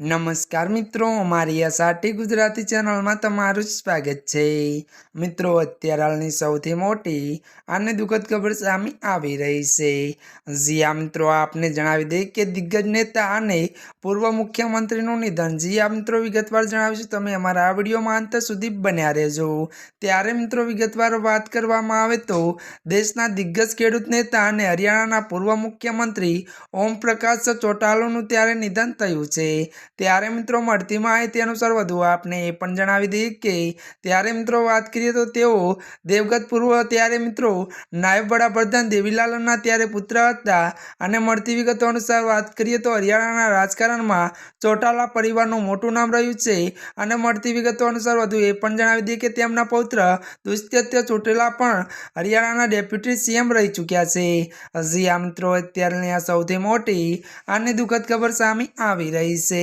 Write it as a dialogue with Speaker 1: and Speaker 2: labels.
Speaker 1: નમસ્કાર મિત્રો, અમારી આ સાટી ગુજરાતી ચેનલમાં તમારું સ્વાગત છે. મિત્રો, અત્યારે હાલની સૌથી મોટી અને દુઃખદ ખબર સામે આવી રહી છે. જીયા મિત્રો, આપને જણાવી દઈએ કે દિગ્ગજ નેતા અને પૂર્વ મુખ્યમંત્રીનું નિધન. જીયા મિત્રો, વિગતવાર જણાવીશું? તમે અમારા આ વિડીયોમાં અંત સુધી બન્યા રહેજો. ત્યારે મિત્રો, વિગતવાર વાત કરવામાં આવે તો દેશના દિગ્ગજ ખેડૂત નેતા અને હરિયાણાના પૂર્વ મુખ્યમંત્રી ઓમ પ્રકાશ ચોટાલોનું ત્યારે નિધન થયું છે. ત્યારે મિત્રો મળતી માહિતી અનુસાર વધુ આપને એ પણ જણાવી દઈએ કે ત્યારે મિત્રો વાત કરીએ તો તેઓ દેવગત પૂર્વ ત્યારે મિત્રો નાયબ વડાપ્રધાન દેવીલાલના ત્યારે પુત્ર હતા અને મળતી વિગતો અનુસાર વાત કરીએ તો હરિયાણાના રાજકારણમાં ચોટાલા પરિવારનું મોટું નામ રહ્યું છે અને મળતી વિગતો અનુસાર વધુ એ પણ જણાવી દઈએ કે તેમના પૌત્ર દુષ્યત્ય ચોટેલા પણ હરિયાણાના ડેપ્યુટી સીએમ રહી ચૂક્યા છે. હજી આ મિત્રો અત્યારની આ સૌથી મોટી અને દુઃખદ ખબર સામે આવી રહી છે.